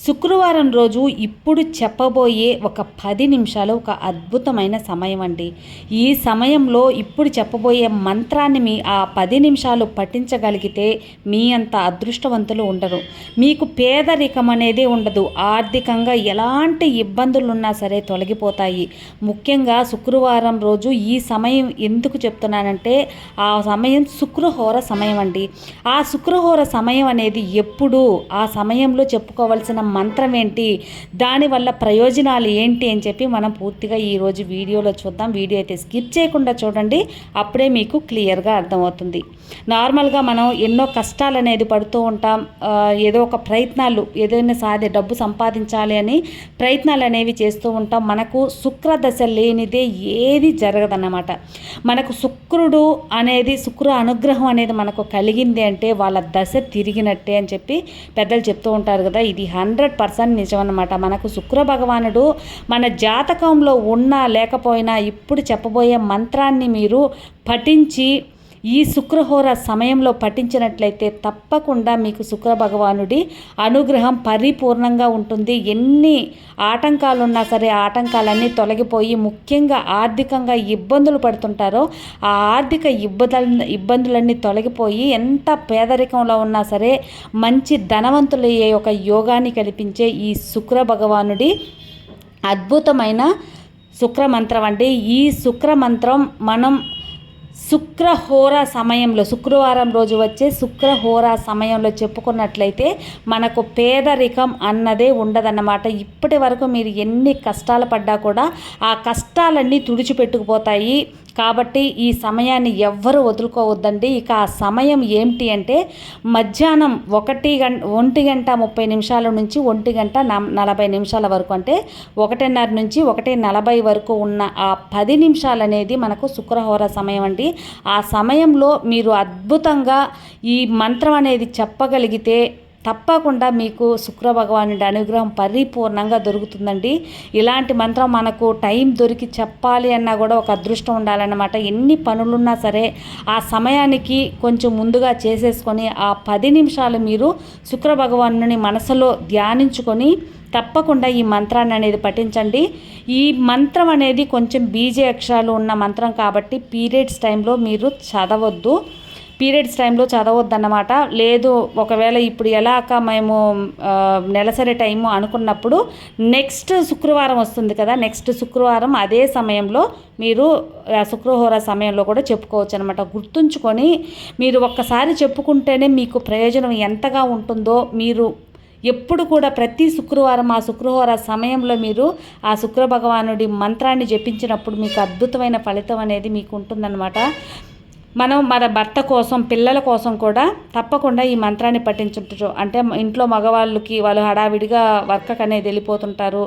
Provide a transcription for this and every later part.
శుక్రవారం రోజు ఇప్పుడు చెప్పబోయే ఒక పది నిమిషాలు ఒక అద్భుతమైన సమయం అండి ఈ సమయంలో ఇప్పుడు చెప్పబోయే మంత్రాన్ని మీ ఆ పది నిమిషాలు పఠించగలిగితే మీ అంత అదృష్టవంతులు ఉండరు. మీకు పేదరికం అనేది ఉండదు. ఆర్థికంగా ఎలాంటి ఇబ్బందులు ఉన్నా సరే తొలగిపోతాయి. ముఖ్యంగా శుక్రవారం రోజు ఈ సమయం ఎందుకు చెప్తున్నానంటే ఆ సమయం శుక్రహోర సమయం అండి ఆ శుక్రహోర సమయం అనేది ఎప్పుడు ఆ సమయంలో చెప్పుకోవాల్సిన మంత్రం ఏంటి? దానివల్ల ప్రయోజనాలు ఏంటి అని చెప్పి మనం పూర్తిగా ఈరోజు వీడియోలో చూద్దాం. వీడియో అయితే స్కిప్ చేయకుండా చూడండి. అప్పుడే మీకు క్లియర్గా అర్థమవుతుంది. నార్మల్గా మనం ఎన్నో కష్టాలు అనేది పడుతూ ఉంటాం. ఏదో ఒక ప్రయత్నాలు ఏదైనా సాధే డబ్బు సంపాదించాలి అని ప్రయత్నాలు అనేవి చేస్తూ ఉంటాం. మనకు శుక్ర దశ లేనిదే ఏది జరగదన్నమాట. మనకు శుక్రుడు అనేది శుక్ర అనుగ్రహం అనేది మనకు కలిగింది అంటే వాళ్ళ దశ తిరిగినట్టే అని చెప్పి పెద్దలు చెప్తూ ఉంటారు కదా. ఇది హండ్రెడ్ హండ్రెడ్ పర్సెంట్ నిజం అనమాట మనకు శుక్ర భగవానుడు మన జాతకంలో ఉన్నా లేకపోయినా ఇప్పుడు చెప్పబోయే మంత్రాన్ని మీరు పఠించి ఈ శుక్రహోర సమయంలో పఠించినట్లయితే తప్పకుండా మీకు శుక్ర భగవానుడి అనుగ్రహం పరిపూర్ణంగా ఉంటుంది. ఎన్ని ఆటంకాలు ఉన్నా సరే ఆటంకాలన్నీ తొలగిపోయి ముఖ్యంగా ఆర్థికంగా ఇబ్బందులు పడుతుంటారో ఆ ఆర్థిక ఇబ్బందుల ఇబ్బందులన్నీ తొలగిపోయి ఎంత పేదరికంలో ఉన్నా సరే మంచి ధనవంతులయ్యే ఒక యోగాన్ని కల్పించే ఈ శుక్ర భగవానుడి అద్భుతమైన శుక్ర మంత్రం అండి. ఈ శుక్ర మంత్రం మనం శుక్రహోర సమయంలో శుక్రవారం రోజు వచ్చే శుక్రహోర సమయంలో చెప్పుకున్నట్లయితే మనకు పేదరికం అన్నదే ఉండదన్నమాట. ఇప్పటి వరకు మీరు ఎన్ని కష్టాలు పడ్డా కూడా ఆ కష్టాలన్నీ తుడిచిపెట్టుకుపోతాయి. కాబట్టి ఈ సమయాన్ని ఎవ్వరూ వదులుకోవద్దండి. ఇక ఆ సమయం ఏమిటి అంటే మధ్యాహ్నం ఒకటి గంట ఒంటి గంట ముప్పై నిమిషాల నుంచి ఒంటి గంట న- నలభై నిమిషాల వరకు అంటే ఒకటిన్నర నుంచి ఒకటి నలభై వరకు ఉన్న ఆ పది నిమిషాలు అనేది మనకు శుక్రహోర సమయం అండి. ఆ సమయంలో మీరు అద్భుతంగా ఈ మంత్రం అనేది చెప్పగలిగితే తప్పకుండా మీకు శుక్ర భగవానుడి అనుగ్రహం పరిపూర్ణంగా దొరుకుతుందండి. ఇలాంటి మంత్రం మనకు టైం దొరికి చెప్పాలి అన్నా కూడా ఒక అదృష్టం ఉండాలన్నమాట. ఎన్ని పనులున్నా సరే ఆ సమయానికి కొంచెం ముందుగా చేసేసుకొని ఆ పది నిమిషాలు మీరు శుక్ర భగవానుని మనసులో ధ్యానించుకొని తప్పకుండా ఈ మంత్రాన్ని అనేది పఠించండి. ఈ మంత్రం అనేది కొంచెం బీజ అక్షరాలు ఉన్న మంత్రం కాబట్టి పీరియడ్స్ టైంలో మీరు చదవద్దు. పీరియడ్స్ టైంలో చదవద్దన్నమాట. లేదు ఒకవేళ ఇప్పుడు ఎలా అక్క మేము నెలసరి టైము అనుకున్నప్పుడు నెక్స్ట్ శుక్రవారం వస్తుంది కదా నెక్స్ట్ శుక్రవారం అదే సమయంలో మీరు ఆ శుక్రహోర సమయంలో కూడా చెప్పుకోవచ్చు అనమాట గుర్తుంచుకొని మీరు ఒక్కసారి చెప్పుకుంటేనే మీకు ప్రయోజనం ఎంతగా ఉంటుందో మీరు ఎప్పుడు కూడా ప్రతి శుక్రవారం ఆ శుక్రవార సమయంలో మీరు ఆ శుక్ర భగవానుడి మంత్రాన్ని జపించినప్పుడు మీకు అద్భుతమైన ఫలితం అనేది మీకు ఉంటుందన్నమాట. మనం మన భర్త కోసం పిల్లల కోసం కూడా తప్పకుండా ఈ మంత్రాన్ని పఠించుంటారు. అంటే ఇంట్లో మగవాళ్ళకి వాళ్ళు హడావిడిగా వర్క్ అనేది వెళ్ళిపోతుంటారు.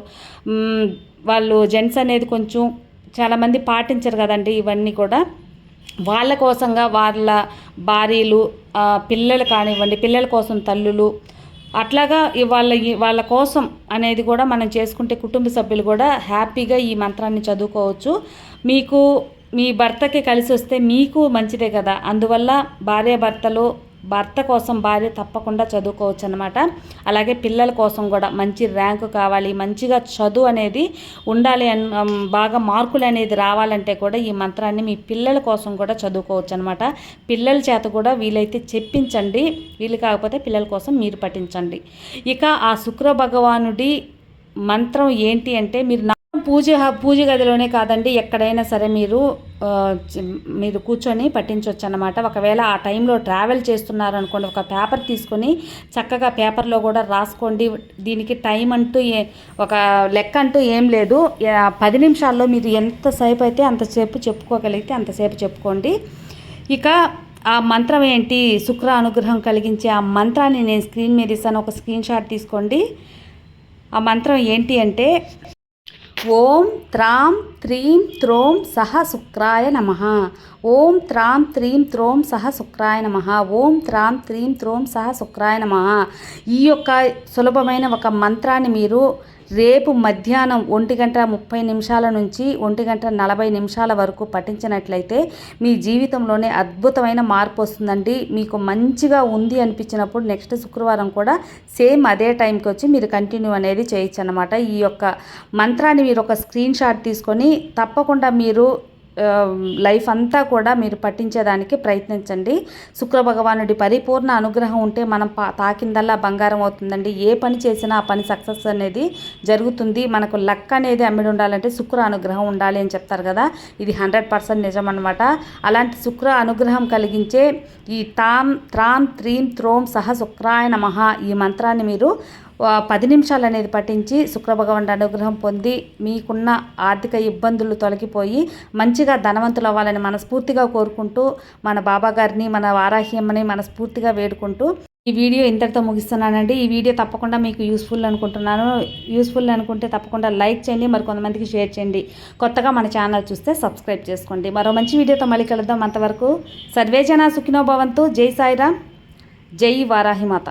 వాళ్ళు జెంట్స్ అనేది కొంచెం చాలామంది పాటించరు కదండి ఇవన్నీ కూడా. వాళ్ళ కోసంగా వాళ్ళ భార్యలు పిల్లలు కానివ్వండి పిల్లల కోసం తల్లులు అట్లాగా ఇవాళ వాళ్ళ ఈ వాళ్ళ కోసం అనేది కూడా మనం చేసుకుంటే కుటుంబ సభ్యులు కూడా హ్యాపీగా ఈ మంత్రాన్ని చదువుకోవచ్చు. మీకు మీ భర్తకి కలిసి వస్తే మీకు మంచిదే కదా. అందువల్ల భార్య భర్తలు భర్త కోసం భార్య తప్పకుండా చదువుకోవచ్చు అనమాట అలాగే పిల్లల కోసం కూడా మంచి ర్యాంకు కావాలి మంచిగా చదువు అనేది ఉండాలి అన్ బాగా మార్కులు అనేది రావాలంటే కూడా ఈ మంత్రాన్ని మీ పిల్లల కోసం కూడా చదువుకోవచ్చు అనమాట పిల్లల చేత కూడా వీలైతే చెప్పించండి. వీలు కాకపోతే పిల్లల కోసం మీరు పఠించండి. ఇక ఆ శుక్ర భగవానుడి మంత్రం ఏంటి అంటే మీరు నా పూజ పూజ గదిలోనే కాదండి ఎక్కడైనా సరే మీరు మీరు కూర్చొని పట్టించవచ్చు అనమాట ఒకవేళ ఆ టైంలో ట్రావెల్ చేస్తున్నారు అనుకోండి ఒక పేపర్ తీసుకొని చక్కగా పేపర్లో కూడా రాసుకోండి. దీనికి టైం అంటూ ఏ ఒక లెక్క అంటూ ఏం లేదు. పది నిమిషాల్లో మీరు ఎంతసేపు అయితే అంతసేపు చెప్పుకోగలిగితే అంతసేపు చెప్పుకోండి. ఇక ఆ మంత్రం ఏంటి? శుక్ర అనుగ్రహం కలిగించే ఆ మంత్రాన్ని నేను స్క్రీన్ మీద ఇస్తాను. ఒక స్క్రీన్ షాట్ తీసుకోండి. ఆ మంత్రం ఏంటి అంటే ఓం త్రాం త్రీం త్రోం సహ శుక్రాయ నమ. ఓం త్రాం త్రీం త్రోం సహ శుక్రాయ నమ. ఓం త్రాం త్రీం త్రోం సహ శుక్రాయ నమ. ఈ యొక్క సులభమైన ఒక మంత్రాన్ని మీరు రేపు మధ్యాహ్నం ఒంటి గంట ముప్పై నిమిషాల నుంచి ఒంటి గంట నలభై నిమిషాల వరకు పఠించినట్లయితే మీ జీవితంలోనే అద్భుతమైన మార్పు వస్తుందండి. మీకు మంచిగా ఉంది అనిపించినప్పుడు నెక్స్ట్ శుక్రవారం కూడా సేమ్ అదే టైంకి వచ్చి మీరు కంటిన్యూ అనేది చేయొచ్చు అనమాట ఈ యొక్క మంత్రాన్ని మీరు ఒక స్క్రీన్ షాట్ తీసుకొని తప్పకుండా మీరు లైఫ్ అంతా కూడా మీరు పట్టించేదానికి ప్రయత్నించండి. శుక్ర భగవానుడి పరిపూర్ణ అనుగ్రహం ఉంటే మనం పా తాకిందల్లా బంగారం అవుతుందండి. ఏ పని చేసినా ఆ పని సక్సెస్ అనేది జరుగుతుంది. మనకు లక్ అనేది అమ్మిడి ఉండాలంటే శుక్ర అనుగ్రహం ఉండాలి అని చెప్తారు కదా. ఇది హండ్రెడ్ పర్సెంట్ నిజం అనమాట అలాంటి శుక్ర అనుగ్రహం కలిగించే ఈ తాం త్రాం త్రీం త్రోం సహ శుక్రాయ నమ ఈ మంత్రాన్ని మీరు పది నిమిషాలు అనేది పఠించి శుక్రభగవానుడి అనుగ్రహం పొంది మీకున్న ఆర్థిక ఇబ్బందులు తొలగిపోయి మంచిగా ధనవంతులు అవ్వాలని మనస్ఫూర్తిగా కోరుకుంటూ మన బాబా గారిని మన వారాహ్యమ్మని మనస్ఫూర్తిగా వేడుకుంటూ ఈ వీడియో ఇంతటితో ముగిస్తున్నానండి. ఈ వీడియో తప్పకుండా మీకు యూస్ఫుల్ అనుకుంటున్నాను. యూస్ఫుల్ అనుకుంటే తప్పకుండా లైక్ చేయండి మరి కొంతమందికి షేర్ చేయండి. కొత్తగా మన ఛానల్ చూస్తే సబ్స్క్రైబ్ చేసుకోండి. మరో మంచి వీడియోతో మళ్ళీ కలుద్దాం. అంతవరకు సర్వేజన సుఖినో భవంతు. జై సాయిరామ్. జై వారాహిమాత